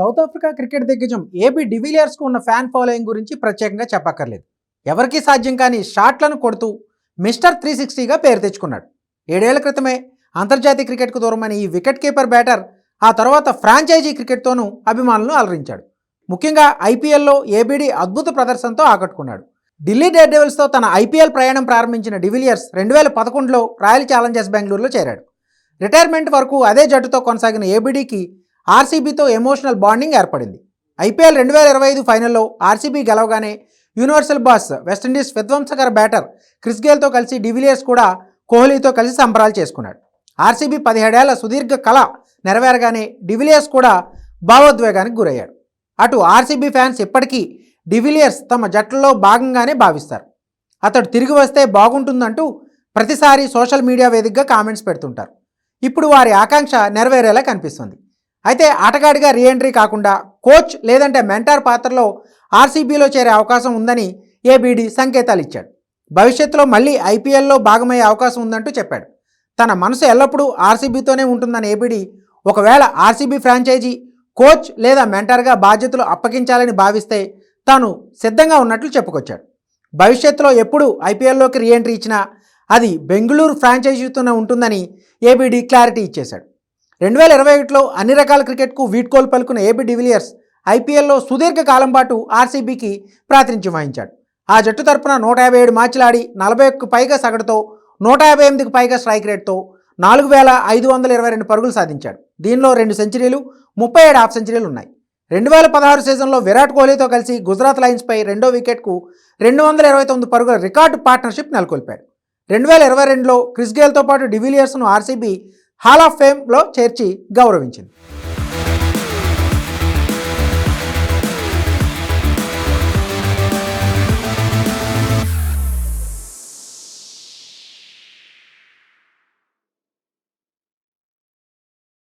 South Africa cricket దిగ్గజం AB డివిలియర్స్కు ఉన్న ఫ్యాన్ ఫాలోయింగ్ గురించి ప్రత్యేకంగా చెప్పక్కర్లేదు. ఎవరికీ సాధ్యం కాని షాట్లను కొడుతూ మిస్టర్ త్రీ సిక్స్టీగా పేరు తెచ్చుకున్నాడు. ఏడేళ్ళ క్రితమే అంతర్జాతీయ క్రికెట్కు దూరమైన ఈ వికెట్ కీపర్ బ్యాటర్ ఆ తర్వాత ఫ్రాంచైజీ క్రికెట్తోనూ అభిమానులను అలరించాడు. ముఖ్యంగా ఐపీఎల్లో ఏబీడీ అద్భుత ప్రదర్శనతో ఆకట్టుకున్నాడు. ఢిల్లీ డేర్ డెవిల్స్తో తన ఐపీఎల్ ప్రయాణం ప్రారంభించిన డివిలియర్స్ రెండు వేల పదకొండులో రాయల్ ఛాలెంజర్స్ బెంగళూరులో చేరాడు. రిటైర్మెంట్ వరకు అదే జట్టుతో కొనసాగిన ఏబీడీకి ఆర్సీబీతో ఎమోషనల్ బాండింగ్ ఏర్పడింది. ఐపీఎల్ రెండు వేల ఇరవై ఐదు ఫైనల్లో ఆర్సీబీ గెలవగానే యూనివర్సల్ బాస్ వెస్టిండీస్ విధ్వంసకర బ్యాటర్ క్రిస్ గేల్తో కలిసి డివిలియర్స్ కూడా కోహ్లీతో కలిసి సంబరాలు చేసుకున్నాడు. ఆర్సీబీ పదిహేడేళ్ళ సుదీర్ఘ కళ నెరవేరగానే డివిలియర్స్ కూడా భావోద్వేగానికి గురయ్యాడు. అటు ఆర్సీబీ ఫ్యాన్స్ ఇప్పటికీ డివిలియర్స్ తమ జట్లలో భాగంగానే భావిస్తారు. అతడు తిరిగి వస్తే బాగుంటుందంటూ ప్రతిసారి సోషల్ మీడియా వేదికగా కామెంట్స్ పెడుతుంటారు. ఇప్పుడు వారి ఆకాంక్ష నెరవేరేలా కనిపిస్తుంది. అయితే ఆటగాడిగా రీఎంట్రీ కాకుండా కోచ్ లేదంటే మెంటార్ పాత్రలో ఆర్సీబీలో చేరే అవకాశం ఉందని ఏబీడీ సంకేతాలు ఇచ్చాడు. భవిష్యత్తులో మళ్ళీ ఐపీఎల్లో భాగమయ్యే అవకాశం ఉందంటూ చెప్పాడు. తన మనసు ఎల్లప్పుడూ ఆర్సీబీతోనే ఉంటుందని ఏబీడీ ఒకవేళ ఆర్సీబీ ఫ్రాంచైజీ కోచ్ లేదా మెంటర్గా బాధ్యతలు అప్పగించాలని భావిస్తే తాను సిద్ధంగా ఉన్నట్లు చెప్పుకొచ్చాడు. భవిష్యత్తులో ఎప్పుడు ఐపీఎల్లోకి రీఎంట్రీ ఇచ్చినా అది బెంగళూరు ఫ్రాంచైజీతోనే ఉంటుందని ఏబీడీ క్లారిటీ ఇచ్చేశాడు. రెండు వేల ఇరవై ఒకటిలో అన్ని రకాల క్రికెట్కు వీడ్కోలు పలుకున్న ఏబీ డివిలియర్స్ ఐపీఎల్లో సుదీర్ఘ కాలం పాటు ఆర్సీబీకి ప్రాతినిధ్యం వహించాడు. ఆ జట్టు తరపున నూట యాభై ఏడు మ్యాచ్లాడి నలభై ఒక్క పైగా సగటుతో నూట యాభై ఎనిమిదికి పైగా స్ట్రైక్ రేట్తో నాలుగు వేల ఐదు వందల ఇరవై రెండు పరుగులు సాధించాడు. దీనిలో రెండు సెంచరీలు ముప్పై ఏడు హాఫ్ సెంచరీలు ఉన్నాయి. రెండు వేల పదహారు సీజన్లో విరాట్ కోహ్లీతో కలిసి గుజరాత్ లయన్స్పై రెండో వికెట్కు రెండు వందల ఇరవై తొమ్మిది పరుగుల రికార్డు పార్ట్నర్షిప్ నెలకొల్పాడు. రెండు వేల ఇరవై రెండులో క్రిస్ గేల్తో పాటు డివిలియర్స్ను ఆర్సీబీ హాల్ ఆఫ్ ఫేమ్లో చేర్చి గౌరవించింది.